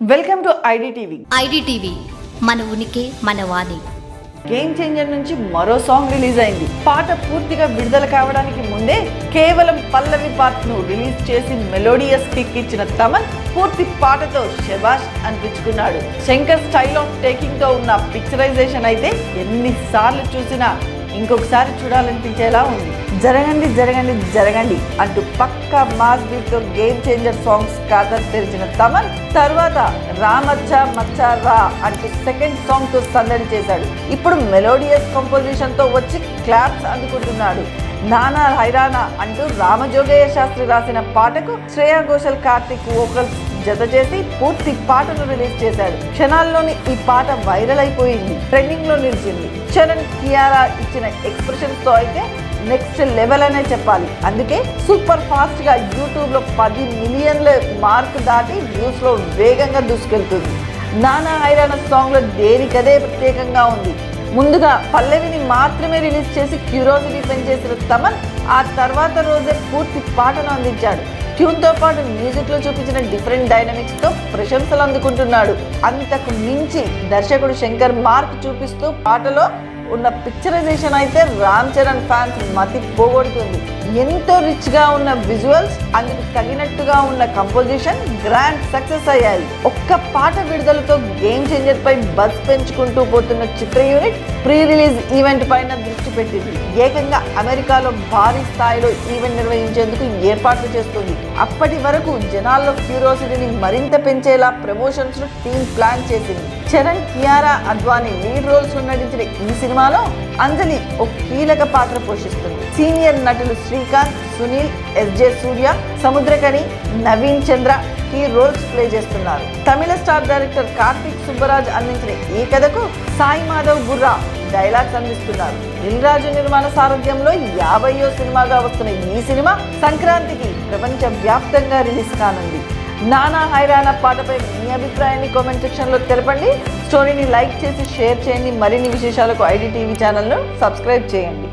Welcome to IDTV. IDTV మన ఉనికి మన వాణి. గేమ్ చేంజర్ నుంచి మరో సాంగ్ రిలీజ్ అయింది. పాట పూర్తిగా విడుదల కావడానికి ముందే కేవలం పల్లవి పార్ట్ను రిలీజ్ చేసి మెలోడియస్ కిక్ ఇచ్చిన తమన్ పూర్తి పాటతో శబాష్ అనిపించుకున్నాడు. శంకర్ స్టైల్ ఆఫ్ టేకింగ్తో ఉన్న పిక్చరైజేషన్ అయితే ఎన్నిసార్లు చూసినా ఇంకొకసారి చూడాలనిపించేలా ఉంది. జరగండి జరగండి జరగండి అంటూ పక్క మాస్ గేమ్ చేంజర్ సాంగ్స్ ఖాతా తెరిచిన తమన్ తర్వాత రామచ్చ మచ్చ రా అంటూ సెకండ్ సాంగ్తో సందడి చేశాడు. ఇప్పుడు మెలోడియస్ కంపోజిషన్తో వచ్చి క్లాప్స్ అందుకుంటున్నాడు. నానా హైరానా అంటూ రామజోగయ్య శాస్త్రి రాసిన పాటకు శ్రేయా ఘోషల్ కార్తిక్ వోకల్స్ జత చేసి పూర్తి పాటను రిలీజ్ చేశాడు. క్షణాల్లోని ఈ పాట వైరల్ అయిపోయింది ట్రెండింగ్లో నిలిచింది. చరణ్ కియారా ఇచ్చిన ఎక్స్ప్రెషన్స్తో అయితే నెక్స్ట్ లెవెల్ అనే చెప్పాలి. అందుకే సూపర్ ఫాస్ట్గా యూట్యూబ్లో పది మిలియన్ల మార్క్ దాటి న్యూస్లో వేగంగా దూసుకెళ్తుంది. నానా హైరాణ సాంగ్లో దేనికదే ప్రత్యేకంగా ఉంది? ముందుగా పల్లవిని మాత్రమే రిలీజ్ చేసి క్యూరియాసిటీ పెంచేసిన తమన్ ఆ తర్వాత రోజే పూర్తి పాటను అందించాడు. ట్యూన్తో పాటు మ్యూజిక్లో చూపించిన డిఫరెంట్ డైనమిక్స్తో ప్రశంసలు అందుకుంటున్నాడు. అంతకు మించి దర్శకుడు శంకర్ మార్క్ చూపిస్తూ పాటలో ఉన్న పిక్చరైజేషన్ అయితే రామ్ చరణ్ ఫ్యాన్స్ మతి పోగొడుతుంది ఎంతో రిచ్గా ఉన్న విజువల్స్ అందుకు తగినట్టుగా ఉన్న కంపోజిషన్ గ్రాండ్ సక్సెస్ అయ్యాయి. ఒక్క పాట విడుదలతో గేమ్ చేంజర్ పై బస్ పెంచుకుంటూ పోతున్న చిత్ర యూనిట్ ప్రీ రిలీజ్ ఈవెంట్ పైన దృష్టి పెట్టింది. ఏకంగా అమెరికాలో భారీ స్థాయిలో ఈవెంట్ నిర్వహించేందుకు ఏర్పాట్లు చేస్తుంది. అప్పటి వరకు జనాల్లో క్యూరియాసిటీని మరింత పెంచేలా ప్రమోషన్స్ను టీమ్ ప్లాన్ చేసింది. చరణ్ కియారా అద్వానీ లీడ్ రోల్స్లో నటించిన ఈ సినిమాలో అంజలి ఒక కీలక పాత్ర పోషిస్తుంది. సీనియర్ నటులు Srikanth Sunil S J Surya Samuthirakani Naveen Chandra key roles play చేస్తున్నారు. తమిళ స్టార్ డైరెక్టర్ కార్తిక్ సుబ్బరాజ్ అందించిన ఈ కథకు సాయి మాధవ్ బుర్రా డైలాగ్స్ అందిస్తున్నారు. దిల్ రాజు నిర్మాణ సారథ్యంలో యాభయో సినిమాగా వస్తున్న ఈ సినిమా సంక్రాంతికి ప్రపంచ వ్యాప్తంగా రిలీజ్ కానుంది. నానా హైరాణ పాటపై మీ అభిప్రాయాన్ని కామెంట్ సెక్షన్లో తెలపండి. స్టోరీని లైక్ చేసి షేర్ చేయండి. మరిన్ని విశేషాలకు ఐడి టీవీ ఛానల్ను సబ్స్క్రైబ్ చేయండి.